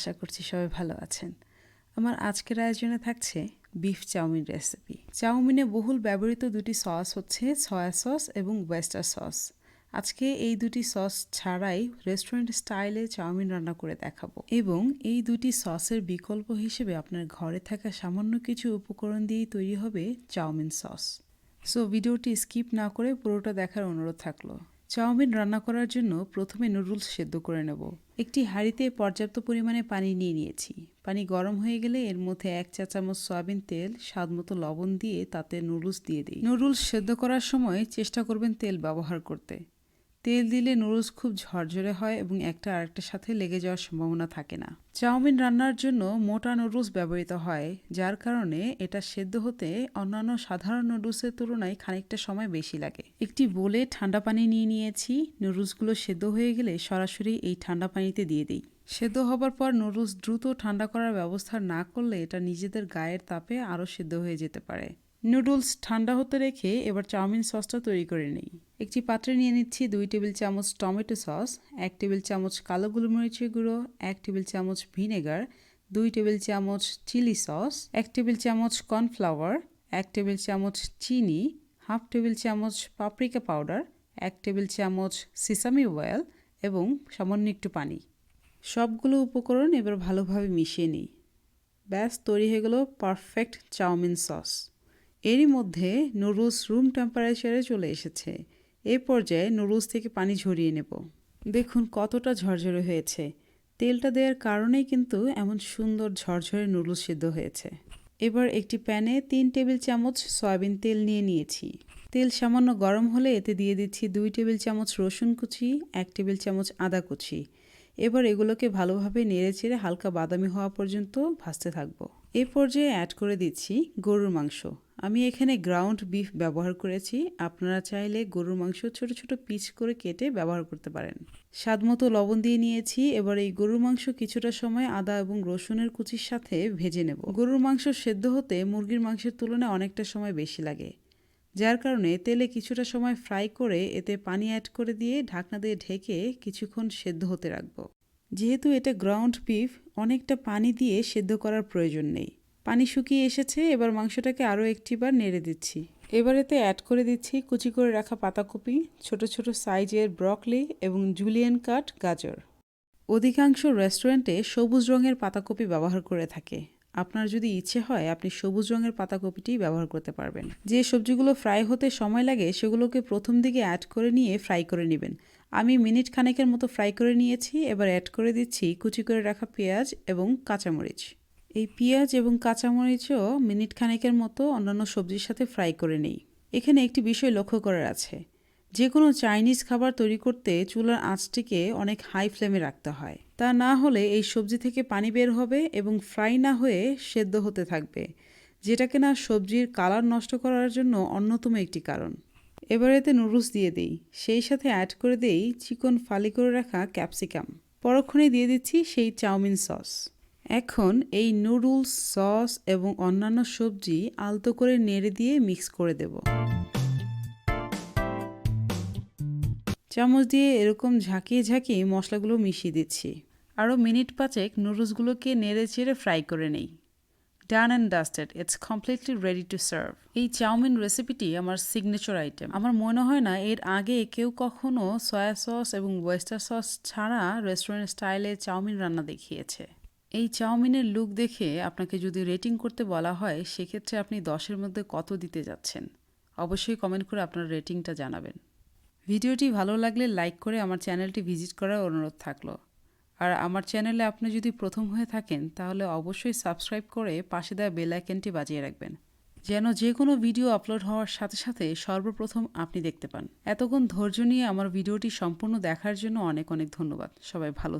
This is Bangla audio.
আশা করছি সবাই ভালো আছেন। আমার আজকের আয়োজনে থাকছে বিফ চাউমিন রেসিপি চাউমিনে বহুল ব্যবহৃত দুটি সস হচ্ছে সয়া সস এবং ওয়েস্টার সস আজকে এই দুটি সস ছাড়াই রেস্টুরেন্ট স্টাইলে চাউমিন রান্না করে দেখাবো এবং এই দুটি সসের বিকল্প হিসেবে আপনার ঘরে থাকা সামান্য কিছু উপকরণ দিয়েই তৈরি হবে চাউমিন সস সো ভিডিওটি স্কিপ না করে পুরোটা দেখার অনুরোধ থাকল। চাউমিন রান্না করার জন্য প্রথমে নুডলস সেদ্ধ করে নেব। একটি হাঁড়িতে পর্যাপ্ত পরিমাণে পানি নিয়ে নিয়েছি। পানি গরম হয়ে গেলে এর মধ্যে এক চা চামচ সয়াবিন তেল স্বাদমতো লবণ দিয়ে তাতে নুডলস দিয়ে দিই। নুডলস সেদ্ধ করার সময় চেষ্টা করবেন তেল ব্যবহার করতে। তেল দিলে নুডলস খুব ঝরঝরে হয় এবং একটা আরেকটার সাথে লেগে যাওয়ার সম্ভাবনা থাকে না। চাউমিন রান্নার জন্য মোটা নুডলস ব্যবহৃত হয়, যার কারণে এটা সেদ্ধ হতে অন্যান্য সাধারণ নুডলসের তুলনায় খানিকটা সময় বেশি লাগে। একটি বোলে ঠান্ডা পানি নিয়ে নিয়েছি, নুডলসগুলো সেদ্ধ হয়ে গেলে সরাসরি এই ঠান্ডা পানিতে দিয়ে দিই। সেদ্ধ হবার পর নুডলস দ্রুত ঠান্ডা করার ব্যবস্থা না করলে এটা নিজেদের গায়ের তাপে আরও সেদ্ধ হয়ে যেতে পারে। নুডলস ঠান্ডা হতে রেখে এবার চাউমিন সসটা তৈরি করে নিই। একটি পাত্রে নিয়ে নিচ্ছি দুই টেবিল চামচ টমেটো সস, এক টেবিল চামচ কালো গোলমরিচের গুঁড়ো, এক টেবিল চামচ ভিনেগার, দুই টেবিল চামচ চিলি সস, এক টেবিল চামচ কর্নফ্লাওয়ার, এক টেবিল চামচ চিনি, হাফ টেবিল চামচ পাপরিকা পাউডার, এক টেবিল চামচ সিসামি অয়েল এবং সামান্য একটু পানি। সবগুলো উপকরণ এবার ভালোভাবে মিশিয়ে নিই। ব্যাস, তৈরি হয়ে গেল পারফেক্ট চাউমিন সস। এরই মধ্যে নুডলস রুম টেম্পারেচারে চলে এসেছে। এ পর্যায়ে নুডলস থেকে পানি ঝরিয়ে নেব। দেখুন কতটা ঝরঝরে হয়েছে। তেলটা দেওয়ার কারণেই কিন্তু এমন সুন্দর ঝরঝরে নুডলস সিদ্ধ হয়েছে। এবার একটি প্যানে তিন টেবিল চামচ সয়াবিন তেল নিয়ে নিয়েছি। তেল সামান্য গরম হলে এতে দিয়ে দিচ্ছি দুই টেবিল চামচ রসুন কুচি, এক টেবিল চামচ আদা কুচি। এবার এগুলোকে ভালোভাবে নেড়ে চেড়ে হালকা বাদামি হওয়া পর্যন্ত ভাজতে থাকব। এ পর্যায়ে অ্যাড করে দিচ্ছি গরুর মাংস। আমি এখানে গ্রাউন্ড বিফ ব্যবহার করেছি। আপনারা চাইলে গরুর মাংস ছোট ছোট পিচ করে কেটে ব্যবহার করতে পারেন। স্বাদমতো লবণ দিয়ে নিয়েছি। এবার এই গরুর মাংস কিছুটা সময় আদা এবং রসুনের কুচির সাথে ভেজে নেব। গরুর মাংস সেদ্ধ হতে মুরগির মাংসের তুলনায় অনেকটা সময় বেশি লাগে, যার কারণে তেলে কিছুটা সময় ফ্রাই করে এতে পানি অ্যাড করে দিয়ে ঢাকনা দিয়ে ঢেকে কিছুক্ষণ সেদ্ধ হতে রাখব। যেহেতু এটা গ্রাউন্ড বিফ অনেকটা পানি দিয়ে সেদ্ধ করার প্রয়োজন নেই। পানি শুকিয়ে এসেছে, এবার মাংসটাকে আরও একটিবার নেড়ে দিচ্ছি। এবার এতে অ্যাড করে দিচ্ছি কুচি করে রাখা পাতাকপি, ছোট ছোট সাইজের ব্রকলি এবং জুলিয়ান কাট গাজর। অধিকাংশ রেস্টুরেন্টে সবুজ রঙের পাতাকপি ব্যবহার করে থাকে। আপনার যদি ইচ্ছে হয়, আপনি সবুজ রঙের পাতাকপিটি ব্যবহার করতে পারবেন। যে সবজিগুলো ফ্রাই হতে সময় লাগে, সেগুলোকে প্রথম দিকে অ্যাড করে নিয়ে ফ্রাই করে নেবেন। আমি মিনিট খানেকের মতো ফ্রাই করে নিয়েছি, এবার অ্যাড করে দিচ্ছি কুচি করে রাখা পেঁয়াজ এবং কাঁচামরিচ। এই পেঁয়াজ এবং কাঁচামরিচও মিনিট খানেকের মতো অন্যান্য সবজির সাথে ফ্রাই করে নেই। এখানে একটি বিষয় লক্ষ্য করার আছে। যে কোনো চাইনিজ খাবার তৈরি করতে চুলার আঁচটিকে অনেক হাই ফ্লেমে রাখতে হয়। তা না হলে এই সবজি থেকে পানি বের হবে এবং ফ্রাই না হয়ে সেদ্ধ হতে থাকবে, যেটাকে না সবজির কালার নষ্ট করার জন্য অন্যতম একটি কারণ। এবার এতে নুডলস দিয়ে দিই। সেই সাথে অ্যাড করে দেই চিকন ফালি করে রাখা ক্যাপসিকাম। পরক্ষণে দিয়ে দিচ্ছি সেই চাউমিন সস। এখন এই নুডলস সস এবং অন্যান্য সবজি আলতো করে নেড়ে দিয়ে মিক্স করে দেব। চামচ দিয়ে এরকম ঝাঁকিয়ে ঝাঁকিয়ে মশলাগুলো মিশিয়ে দিচ্ছি। আরও মিনিট পাঁচেক নুডলসগুলোকে নেড়ে চেড়ে ফ্রাই করে নেই। Done and dusted it's completely ready to serve এই চাউমিন রেসিপিটি আমার সিগনেচার আইটেম আমার মনে হয় না এর আগে কেউ কখনো সয়া সস এবং ওয়েস্টার সস ছাড়া রেস্টুরেন্ট স্টাইলে চাউমিন রান্না দেখিয়েছে। এই চাউমিনের লুক দেখে আপনাকে যদি রেটিং করতে বলা হয়, সেক্ষেত্রে আপনি দশের মধ্যে কত দিতে যাচ্ছেন? অবশ্যই কমেন্ট করে আপনার রেটিংটা জানাবেন। ভিডিওটি ভালো লাগলে লাইক করে আমার চ্যানেলটি ভিজিট করার অনুরোধ থাকল। আর আমার চ্যানেলে আপনি যদি প্রথম হয়ে থাকেন, তাহলে অবশ্যই সাবস্ক্রাইব করে পাশে দেওয়া বেল আইকনটি বাজিয়ে রাখবেন। যেন যে কোনো ভিডিও আপলোড হওয়ার সাথে সাথে সর্বপ্রথম আপনি দেখতে পান। এতক্ষণ ধৈর্য নিয়ে আমার ভিডিওটি সম্পূর্ণ দেখার জন্য অনেক অনেক ধন্যবাদ। সবাই ভালো